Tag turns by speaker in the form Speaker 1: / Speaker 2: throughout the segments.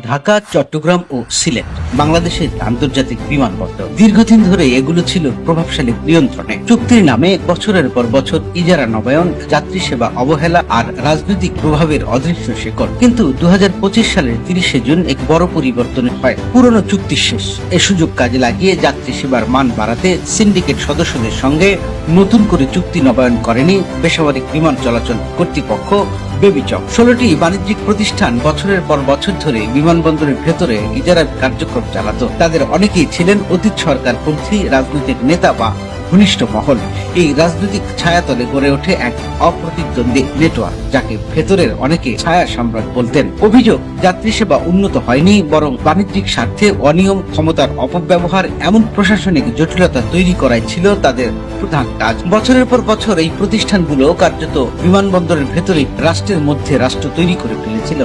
Speaker 1: ঢাকা, চট্টগ্রাম ও সিলেট বাংলাদেশের আন্তর্জাতিক বিমানবন্দর। দীর্ঘদিন ধরে এগুলো ছিল প্রভাবশালী নিয়ন্ত্রণে। চুক্তির নামে বছরের পর বছর ইজারা, নবায়ন, যাত্রী সেবা, অবহেলা আর রাজনৈতিক প্রভাবের অদৃশ্য শেকড়। কিন্তু দু হাজার পঁচিশ সালের তিরিশে জুন এক বড় পরিবর্তন হয়। পুরনো চুক্তি শেষ। এ সুযোগ কাজে লাগিয়ে যাত্রী সেবার মান বাড়াতে সিন্ডিকেট সদস্যদের সঙ্গে নতুন করে চুক্তি নবায়ন করেনি বেসামরিক বিমান চলাচল কর্তৃপক্ষ। বেবিচক। ষোলোটি বাণিজ্যিক প্রতিষ্ঠান বছরের পর বছর ধরে বিমানবন্দরের ভেতরে ইজারা কার্যক্রম চালাত। তাদের অনেকেই ছিলেন অতীত সরকার পন্থী রাজনৈতিক নেতা বা ঘনিষ্ঠ মহল। এই রাজনৈতিক ছায়াতলে গড়ে ওঠে এক অপ্রতিদ্বন্দ্বী নেটওয়ার্ক, যাকে ভেতরের অনেকে ছায়া সম্রাট বলতেন। অভিযোগ, যাত্রী সেবা উন্নত হয়নি, বরং বাণিজ্যিক স্বার্থে অনিয়ম, ক্ষমতার অপব্যবহার, এমন প্রশাসনিক জটিলতা তৈরি করাই ছিল তাদের প্রধান কাজ। বছরের পর বছর এই প্রতিষ্ঠানগুলো কার্যত বিমানবন্দরের ভেতরে রাষ্ট্রের মধ্যে রাষ্ট্র তৈরি করে ফেলেছিল।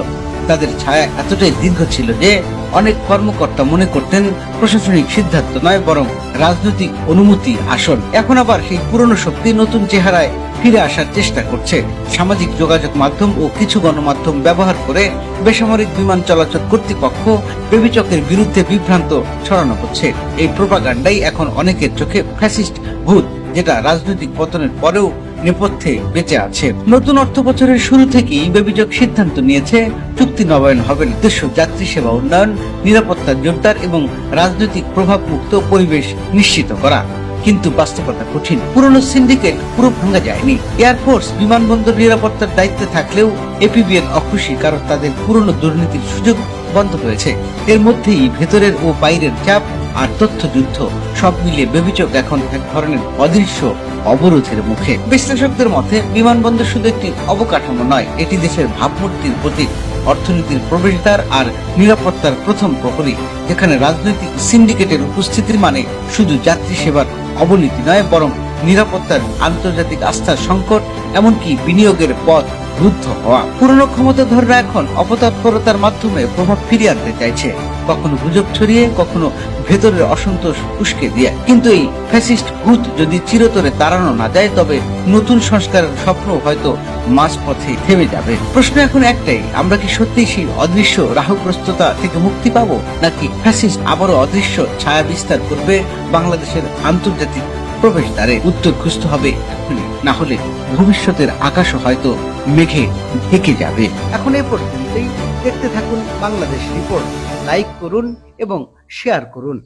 Speaker 1: তাদের ছায়া এতটাই দীর্ঘ ছিল যে অনেক কর্মকর্তা মনে করতেন প্রশাসনিক সিদ্ধান্ত নয়, বরং রাজনৈতিক অনুমতি আসল এখন আবার সেই পুরনো শক্তি নতুন চেহারায় ফিরে আসার চেষ্টা করছে। সামাজিক যোগাযোগ মাধ্যম ও কিছু গণমাধ্যম ব্যবহার করে বেসামরিক বিমান চলাচল কর্তৃপক্ষ বেবিচকের বিরুদ্ধে বিভ্রান্ত ছড়ানো হচ্ছে। এই প্রোপাগান্ডাই এখন অনেকের চোখে ফ্যাসিস্ট ভূত, যেটা রাজনৈতিক পতনের পরেও নেপথ্যে বেঁচে আছে। নতুন অর্থ বছরের শুরু থেকেই বেবিজক সিদ্ধান্ত নিয়েছে, চুক্তি নবায়ন হবে উদ্দেশ্য যাত্রী সেবা উন্নয়ন, নিরাপত্তা জোরদার এবং রাজনৈতিক প্রভাব মুক্ত পরিবেশ নিশ্চিত করা। কিন্তু বাস্তবতা কঠিন। পুরনো সিন্ডিকেট পুরো ভাঙা যায়নি। এয়ারফোর্স বিমানবন্দর নিরাপত্তার দায়িত্বে থাকলেও এপিবিএন অখুশি কারণ তাদের পুরনো দুর্নীতির সুযোগ বন্ধ হয়েছে এর মধ্যেই ভেতরের ও বাইরের চাপ আর তথ্য যুদ্ধ সব মিলিয়ে বেবিচক এখন এক ধরনের অদৃশ্য অবরোধের মুখে। বিশ্লেষকদের মতে, বিমানবন্দর শুধু একটি অবকাঠামো নয়, এটি দেশের ভাবমূর্তির প্রতীক। অর্থনীতির প্রবেশদ্বার আর নিরাপত্তার প্রথম প্রহরী, যেখানে রাজনৈতিক সিন্ডিকেটের উপস্থিতির মানে শুধু যাত্রী সেবার অবনীতি নয়, বরং নিরাপত্তার আন্তর্জাতিক আস্থার সংকট, এমনকি বিনিয়োগের পথ রুদ্ধ হওয়া। পুরনো ক্ষমতাধররা এখন অপতৎপরতার মাধ্যমে প্রভাব ফিরিয়ে আনতে চাইছে। কখনো গুজব ছড়িয়ে, কখনো ভেতরের অসন্তোষ উস্কে দিয়ে। কিন্তু এই ফ্যাসিস্ট ভূত যদি চিরতরে তাড়ানো না যায়, তবে নতুন সংস্কারের স্বপ্ন হয়তো মাঝপথে থেমে যাবে। প্রশ্ন এখন একটাই, আমরা কি সত্যি সেই অদৃশ্য রাহুগ্রস্ততা থেকে মুক্তি পাবো? নাকি ফ্যাসিস্ট আবারও অদৃশ্য ছায়া বিস্তার করবে বাংলাদেশের আন্তর্জাতিক প্রবেশদ্বারে উত্তর খুঁজতে হবে না হলে ভবিষ্যতের আকাশও হয়তো মেঘে ঢেকে যাবে। এখন এ পর্যন্তই দেখতে থাকুন বাংলাদেশ রিপোর্ট লাইক করুন এবং শেয়ার করুন।